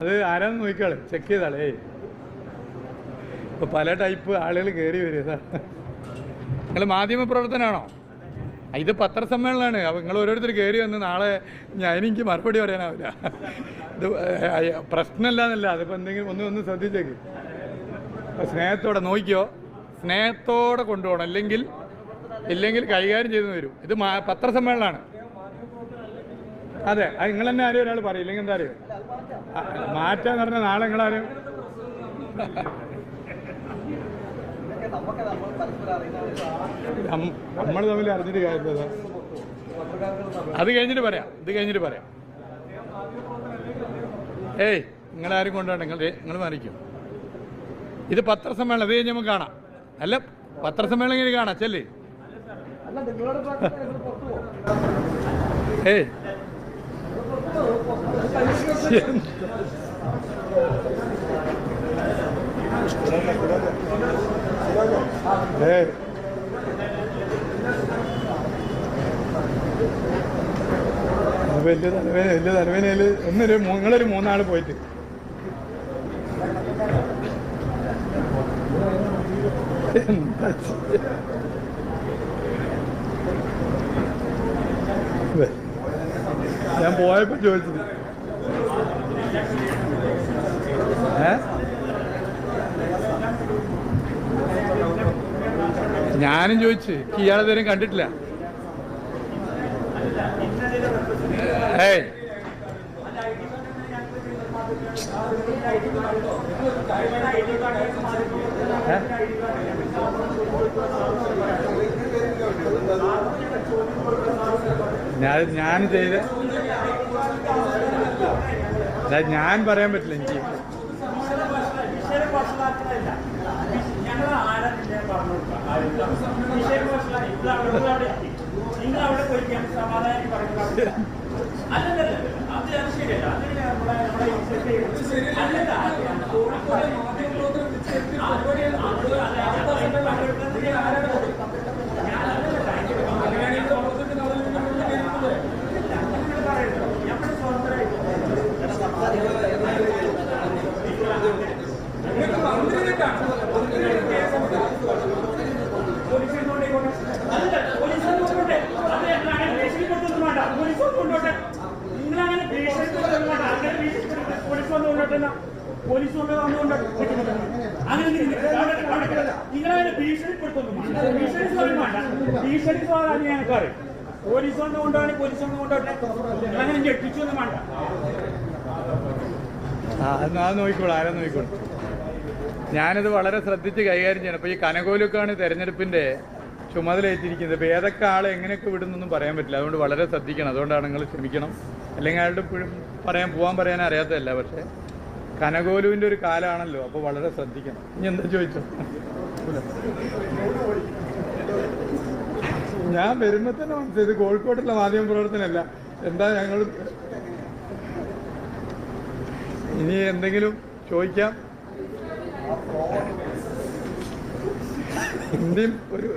അത് ആരാന്ന് നോക്കിയാൾ ചെക്ക് ചെയ്താളേ. ഇപ്പൊ പല ടൈപ്പ് ആളുകൾ കയറി വരിക നിങ്ങൾ മാധ്യമ പ്രവർത്തനാണോ? ഇത് പത്രസമ്മേളനമാണ്. അപ്പോൾ നിങ്ങൾ ഓരോരുത്തർ കയറി വന്ന് നാളെ ഞാൻ എനിക്ക് മറുപടി പറയാനാവില്ല. ഇത് പ്രശ്നമില്ലാന്നല്ല. അതിപ്പോ എന്തെങ്കിലും ഒന്ന് ഒന്ന് ശ്രദ്ധിച്ചേക്ക്. സ്നേഹത്തോടെ നോക്കിയോ സ്നേഹത്തോടെ കൊണ്ടുപോകണം. അല്ലെങ്കിൽ ഇല്ലെങ്കിൽ കൈകാര്യം ചെയ്തു വരും ഇത് പത്രസമ്മേളനമാണ്. അതെ അത് നിങ്ങൾ തന്നെ ആരും ഒരാൾ പറയും ഇല്ലെങ്കിൽ എന്താ അറിയോ? മാറ്റാന്ന് പറഞ്ഞാൽ നാളെ നിങ്ങളാരും. നമ്മൾ തമ്മിൽ അറിഞ്ഞിട്ട് കാര്യമില്ല അത്. കഴിഞ്ഞിട്ട് പറയാം ഇത് കഴിഞ്ഞിട്ട് പറയാം. ഏയ് നിങ്ങളാരും കൊണ്ടുപോകണ്ട നിങ്ങൾ നിങ്ങൾ മരിക്കും ഇത് പത്രസമ്മേളനം അത് കഴിഞ്ഞ് നമുക്ക് കാണാം. അല്ല പത്രസമ്മേളനം കഴിഞ്ഞ് കാണാം ചെല്ലേ. ഏയ് ഏയ് Eh. ഒന്നൊരു നിങ്ങളൊരു മൂന്നാൾ പോയിട്ട് ഞാൻ പോയപ്പോ ചോദിച്ചത് ഞാനും ചോദിച്ച് എനിക്ക് ഇയാളെ തരം കണ്ടിട്ടില്ല? ഞാൻ ഞാൻ ഞാൻ പറയാൻ പറ്റില്ല എനിക്ക്. സമാധാനം പറയുന്നത് പോലീസ് വന്നുകൊണ്ട് അങ്ങനെ നിങ്ങളങ്ങനെ ഭീഷണിപ്പെടുത്തൊന്നും. ഭീഷണി സ്വാധീനം വേണ്ട ഭീഷണി സ്വാധീനം ഞങ്ങൾക്ക് അറിയാം പോലീസ് വന്നുകൊണ്ടാണ് പോലീസ് വന്നുകൊണ്ടോട്ടെ നിങ്ങളങ്ങനെ ഞെട്ടിച്ചൊന്നും വേണ്ട എന്നാ നോക്കിക്കോളൂ ആരാ നോക്കിക്കോളൂ. ഞാനിത് വളരെ ശ്രദ്ധിച്ച് കൈകാര്യം ചെയ്യണം. അപ്പോൾ ഈ കനകോലുക്കാണ് തെരഞ്ഞെടുപ്പിന്റെ ചുമതലയേറ്റിരിക്കുന്നത്. ഇപ്പോൾ ഏതൊക്കെ ആളെ എങ്ങനെയൊക്കെ വിടുന്നൊന്നും പറയാൻ പറ്റില്ല. അതുകൊണ്ട് വളരെ ശ്രദ്ധിക്കണം. അതുകൊണ്ടാണ് നിങ്ങൾ ക്ഷമിക്കണം. അല്ലെങ്കിൽ അയാളുടെ പറയാൻ പോകാൻ പറയാൻ അറിയാത്തതല്ല. പക്ഷേ കനകോലുവിന്റെ ഒരു കാലാണല്ലോ അപ്പോൾ വളരെ ശ്രദ്ധിക്കണം. ഇനി എന്താ ചോദിച്ചോ? ഞാൻ വരുമ്പോൾ തന്നെ മനസ്സിലായി. ഇത് കോഴിക്കോട്ടുള്ള മാധ്യമ പ്രവർത്തനമല്ല എന്താ ഞങ്ങൾ ഇനി എന്തെങ്കിലും ചോദിക്കാം? ഇന്ത്യൻ ഒരു